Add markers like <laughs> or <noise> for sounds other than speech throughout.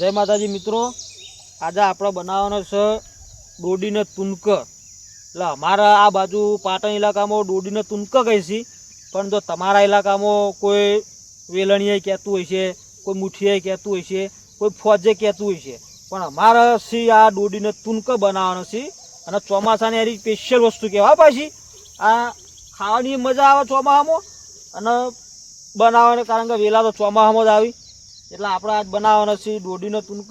જય માતાજી મિત્રો. આજે આપણે બનાવવાનો છે દોડીને તુનક એટલે અમારા આ બાજુ પાટણ ઇલાકામાં દોડીને તુનક કહે છે. પણ જો તમારા ઇલાકામાં કોઈ વેલણીએ કહેતું હોય છે, કોઈ મુઠીએ કહેતું હોય છે, કોઈ ફોજે કહેતું હોય છે. પણ અમારે સી આ દોડીને તુનક બનાવવાનો છે. અને ચોમાસાની એની સ્પેશિયલ વસ્તુ કહેવાય. પાછી, આ ખાવાની મજા આવે ચોમાસામાં. અને બનાવવાને કારણ કે વેલા તો ચોમાસામાં જ આવી. એટલે આપણે આજ બનાવવાનો છે દોડીનો તુનક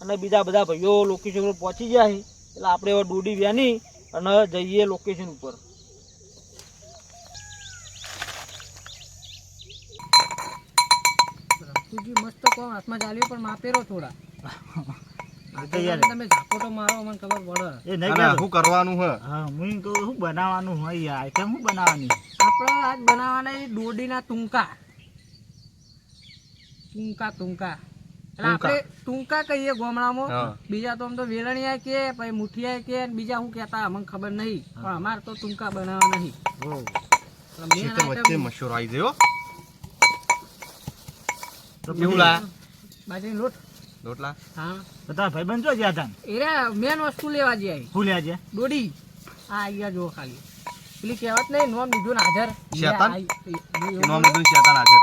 અને બીજા બધા ભાઈઓ લોકેશન ઉપર પહોંચી ગયા છે. એટલે આપણે હવે દોડી વ્યાની અને જઈએ લોકેશન ઉપર. તુજી મસ્ત કોમ હાથમાં ચાલ્યો પણ માપેરો થોડા. <laughs> તમે ઝાપોટો મારો મને ખબર પડે. એ નહીં શું કરવાનું હે? હા હું કહું શું બનાવવાનું હોય યાર? આઈટમ શું બનાવવાની? આપણે આજ બનાવવાના દોડીના ટૂંકા. ટૂંકા ટૂંકા. એટલે આપણે ટૂંકા કહીએ ગોમડામાં. બીજા તો આમ તો વેલણિયા કે પછી મુઠિયા કે બીજા હું કહેતા? અમને ખબર નહીં. પણ અમારે તો ટૂંકા બનાવવા નહીં. ઓ એટલે main ખેતર વચ્ચે item આવી ગયો. કેવું લા બાજરીનો લોટ? રોટલા હા. બધા ભાઈબંધ જો જ્યાં હતા? એરા મેન વસ્તુ લેવા જઈએ ભૂલ્યા છે. દોડી આ અહીંયા જો ખાલી. પેલી કહેવત નહીં નોમ લીધું ને હાજર. શેતાન? શેતાન હાજર.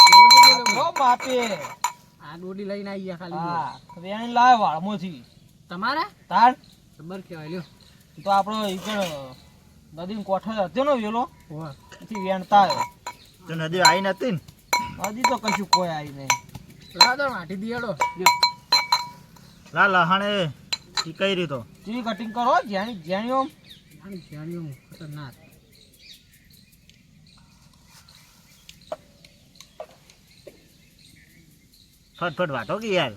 બાપે. આ દોડી લઈને આવી ગયા ખાલી હા વેણી લાવે વાળમાંથી. તમારે? તાર? ખબર કહેવાય લ્યો. તો આપણો ઈકડ નદી કોઠો હતો. ને વેલો. એથી વેણતા આવ્યો. તો નદી આવી નથી ને? હજી તો કશું કોઈ આવી નહીં. તો માટી દિયાડો લ્યો. લા લહાણે ટીકાઈ કઈ રીતો? ટી કટિંગ કરો જ્યાંની ઓમ. આની ખતરનાક. ફટફટ વાટો કે યાર.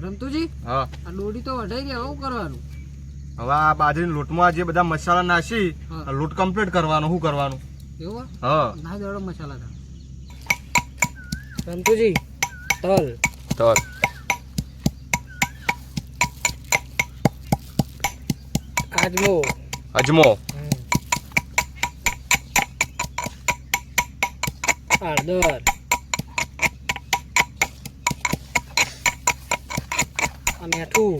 રમતુજી હા. આ દોડી તો વઢાઈ ગયા શું કરવાનું. હવે આ બાજરીના લોટમાં જે બધા મસાલા નાખી હા. લોટ કમ્પ્લીટ કરવાનો શું કરવાનું? એવું હા. ના દેડો મસાલા તા. સંતુજી તલ. તલ. આજમો અજમો. હળદર. મીઠું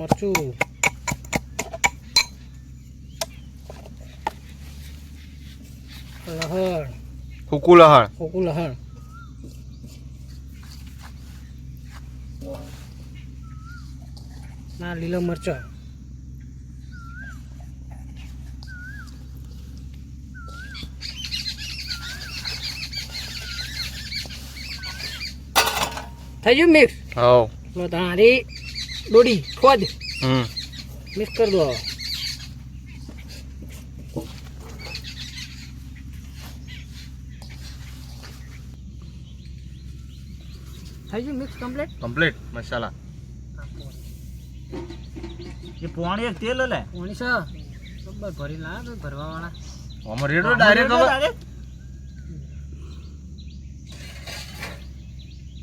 મરચું. લહણ. હુકુ લહણ. ખોખું લહણ. ના લીલા મરચાં. થઈ ગયું મિક્સ? હા તારી ડોડી ખોદ. હમ. મિક્સ કરી દો. થઈ ગયું મિક્સ કમ્પ્લીટ? કમ્પ્લીટ મસાલા. એ પોણી એક તેલ લે ઓણીસ બરાબર ભરી લા તો ભરવા વાળા આમાં રેડો ડાયરેક્ટ હવે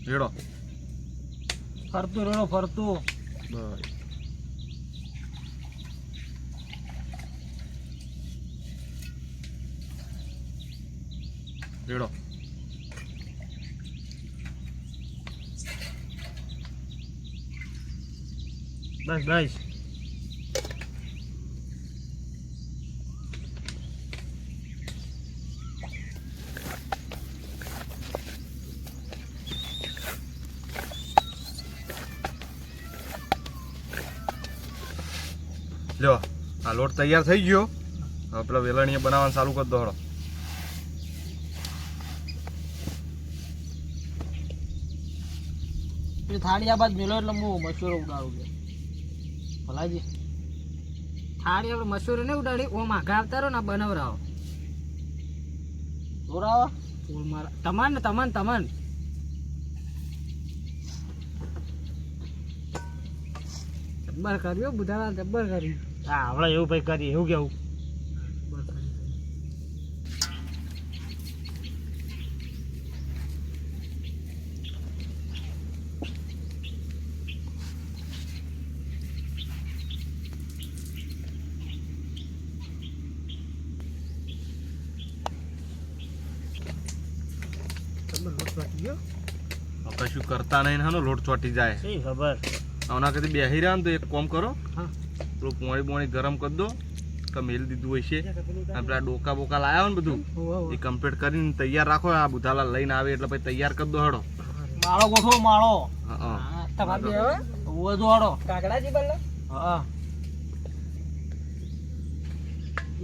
રેડો. ફરતું રેડો ફરતું. બસ. રેડો બસ બસ લ્યો આ લોટ તૈયાર થઈ ગયો. હવે પેલા વેલણીએ બનાવવાનું ચાલુ કરી દો હળો પેલી બાદ મેલો એટલે હું મસૂરો ઉડાડું કે ભલાજી. થાળી આપણે મસૂરી નહીં ઉડાડી ઓમ આઘા આવતા રહો ને બનાવરાવો. જોરાવા. ફૂલ મારા તમાન ને તમાન તમાન. જબ્બર કર્યો બુધાલા જબ્બર કર્યું હા આપણે એવું ભાઈ કરીએ એવું કેવું જબ્બર કર્યું. જબ્બર લોટ વાટી ગયો. આપણે શું કરતા નહીં હાનો લોટ ચોટી જાય ખબર આવના કદી બેહી રહ્યા ને તો એક કોમ કરો હા. પેલું પોણી પોણી ગરમ કરી દો. કે મેલ દીધું હોય છે. અને પેલા ડોકા બોકા લાયા હોય ને બધું. એ કમ્પ્લીટ કરીને તૈયાર રાખો. આ બુધાલા લઈને આવે એટલે પછી તૈયાર કરી દો હડો. માળો ગોઠવો માળો. હા હા. હા, તમારે બે હવે? વધુ હાડો. કાગડાજી બલ્લો? હા.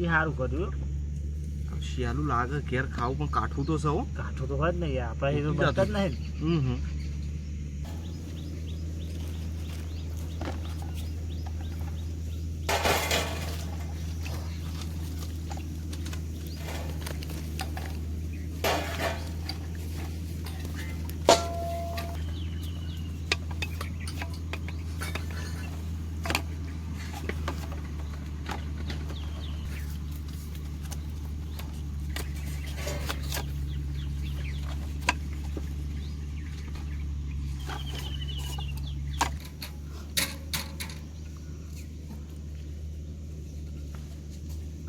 એ સારું કર્યું. શિયાળું લાગે ઘેર ખાવું પણ કાઠું તો સૌ કાઠું તો હોય જ નહીં આપણે એ તો બચત નહીં હમ હમ.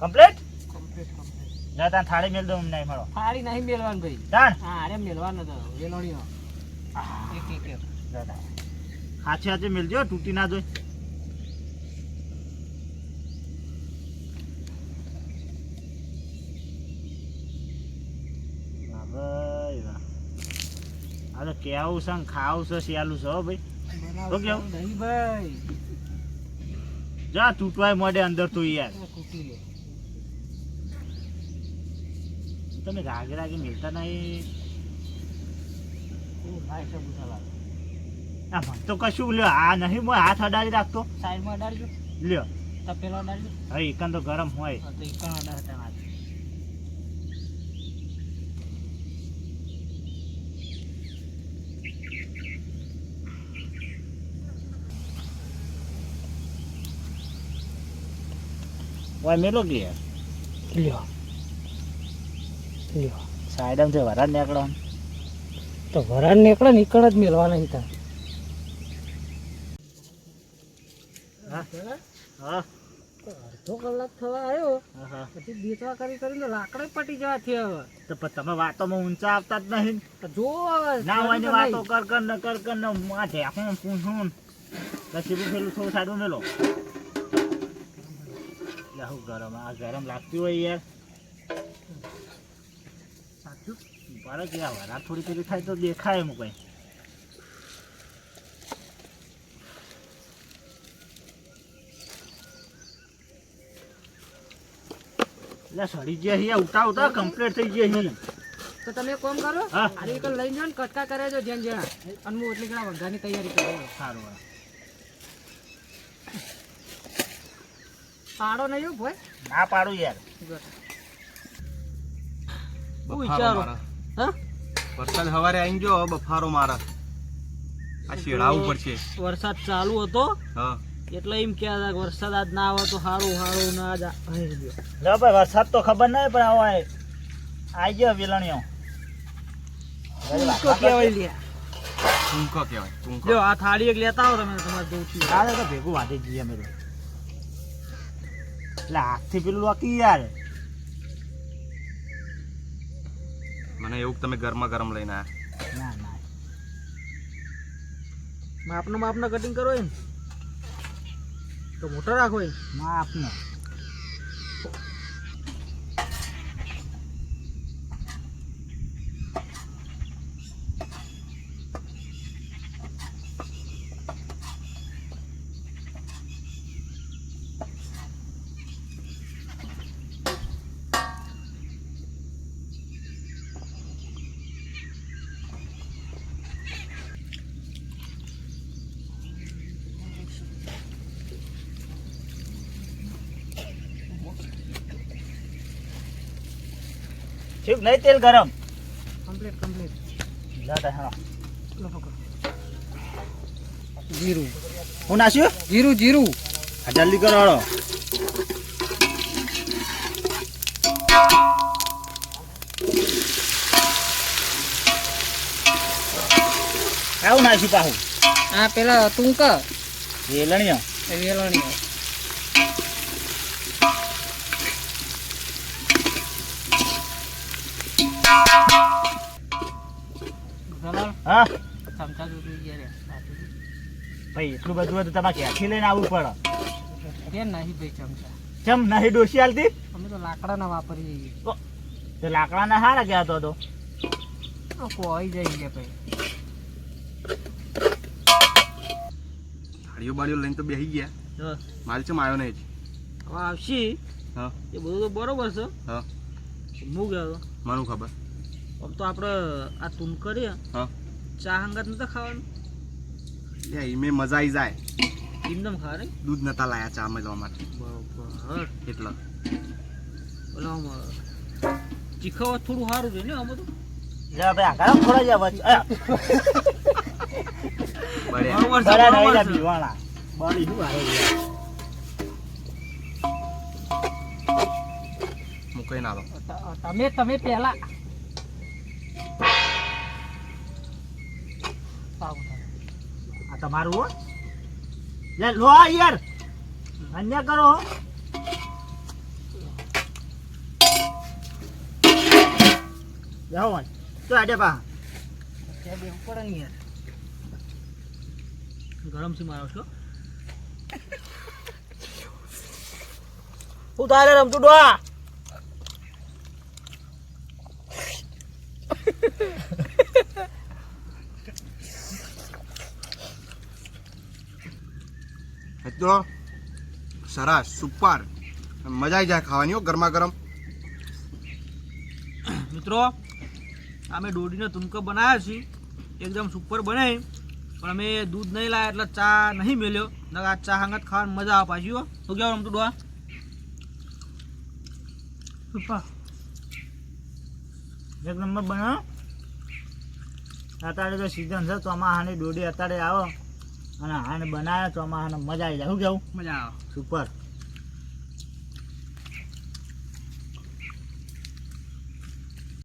કમ્પ્લીટ જા તાન થાળી મેલ દો નહીં મળો. થાળી નહીં મેલવાનું ભાઈ. તાણ હા અરે મેલવાનો તો વેલોણીઓ એક એક એક. હાથે હાથે મેલજો તૂટી ના જોઈ કેવું છે ખાવું છે શિયાળું છે ભાઈ. તો કેવું? નહીં ભાઈ. જા તૂટવાય મોડે અંદર તો યાર આ કૂટી લે તમે રાગે રાગે મિલતા નહીં. મને તો કશું લ્યો આ નહીં હું હાથ અડાડી રાખતો. સાઈડમાં અડાડજો. લ્યો. પેલો અડાડજો. હવે એકન તો ગરમ હોય. તો ઈ અડાડતા ના ઓય મેલો કે યાર લ્યો. લ્યો. સાઈડમ છે વરાડ નીકળો તો વરાળ નીકળે નીકળ જ મેળવાના નહીં તાર. હા. અડધો કલાક થવા આવ્યો. હા, હા. પછી બેચવા કરી કરીને લાકડે પટી જવા હવે. તો તમે વાતોમાં ઊંચા આવતા જ નહીં. જો ના હોય વાતો કર કર ને કર કર ને આ ઢેકું પૂછું પછી પેલું થોડું મેલો. ગરમ આ ગરમ લાગતી હોય યાર. બરાબર કે આ વરાળ થોડી થાય તો દેખાય એમ કઈ. એટલે સડી ગયા છે ઉતા ઉતા કમ્પ્લીટ થઈ ગયા છે તો તમે કોમ કરો આની એક લઈ જાઓ ને કટકા કરે જો જેમ જેણા અને હું એટલી ઘણા વઘારની તૈયારી કરો સારું. પાડો નહીં ભાઈ. ના પાડું યાર. બહુ વિચારો. મારે. હા? વરસાદ સવારે આવી ગયો બફારો મારા. આ શેડાવું પડશે. વરસાદ ચાલુ હતો. હા. એટલે એમ કે વરસાદ આજ ના આવે તો સારું સારું ના જ આવી ભાઈ વરસાદ તો ખબર નહીં પણ હવે આવી ગયો વેલણીઓ કહેવાય લ્યા. કહેવાય આ થાળી એક લેતા આવો તમે તમારે જોઉં છું. તો ભેગું વાંધી જઈએ અમે તો. એટલે હાથથી પેલું લોકી યાર. મને એવું તમે ગરમા ગરમ લઈને આવ્યા ના ના. માપનો માપનો કટિંગ કરો એમ. તો મોટો રાખો એમ. ના ઠીક નહીં તેલ ગરમ. કમ્પ્લીટ કમ્પ્લીટ લાટા હા લો પકડો. જીરું. હું નાખ્યું જીરું જીરું. આ જલ્દી કરો હાલો. આવું નાખ્યું પાહું આ પેલા તુંક વેલણીયા. એ હા? ચમચા દૂધ ગયા રે ભાઈ એટલું બધું હોય તમારે ક્યાંથી લઈને આવવું પડે. કેમ નહીં ભાઈ ચમચા. ચમ નહીં ડોસી હાલતી? અમે તો લાકડાના વાપરીએ છીએ તો લાકડાના હારા ગયા તો તો. કોઈ જાય છે ભાઈ. થાળીઓ બાળીઓ લઈને તો બેસી ગયા. હા. માલ છે નહીં હવે આવશી? હા. એ બધું તો બરોબર છે. હા. હું ગયો મારું ખબર. આમ તો આપણે આ તુન કરીએ. હા. ચા હંગત નતા ખાવાનું? લે ઈમે મજા આવી જાય. એકદમ ખા રે દૂધ નતા લાયા ચા મળવા માટે. બરોબર. એટલે. ઓલા ચીખાવા થોડું સારું છે ને આમાં તો? જા ભાઈ આગળ થોડા જા બરોબર બરોબર. બળી. આવે ત- તમે તમે પહેલા. થાય. આ તમારું હો. લે લો યાર અન્ય કરો જાઓ ભાઈ. તો આડે પા. ત્યાં પડે ને યાર ગરમ શું મારો છો. હું તારે રમતું ડોહા. તો સરસ, સુપર. મજા આવી જાય ખાવાની હો ગરમા ગરમ મિત્રો અમે દોડીનો તુમકો બનાવ્યા છીએ એકદમ સુપર બને. પણ અમે દૂધ નહીં લાવ્યા એટલે ચા નહીં મેલ્યો. આ ચા હંગત ખાવાની મજા આવે પાછી હો. શું કહેવાનું રમતું ડોહા એક નંબર બનાવો અત્યારે તો સીઝન છે ચોમાહાની દોડી અત્યારે આવો. અને હાને બનાવે ચોમાસાને મજા આવી જાય. શું કેવું? મજા આવે. સુપર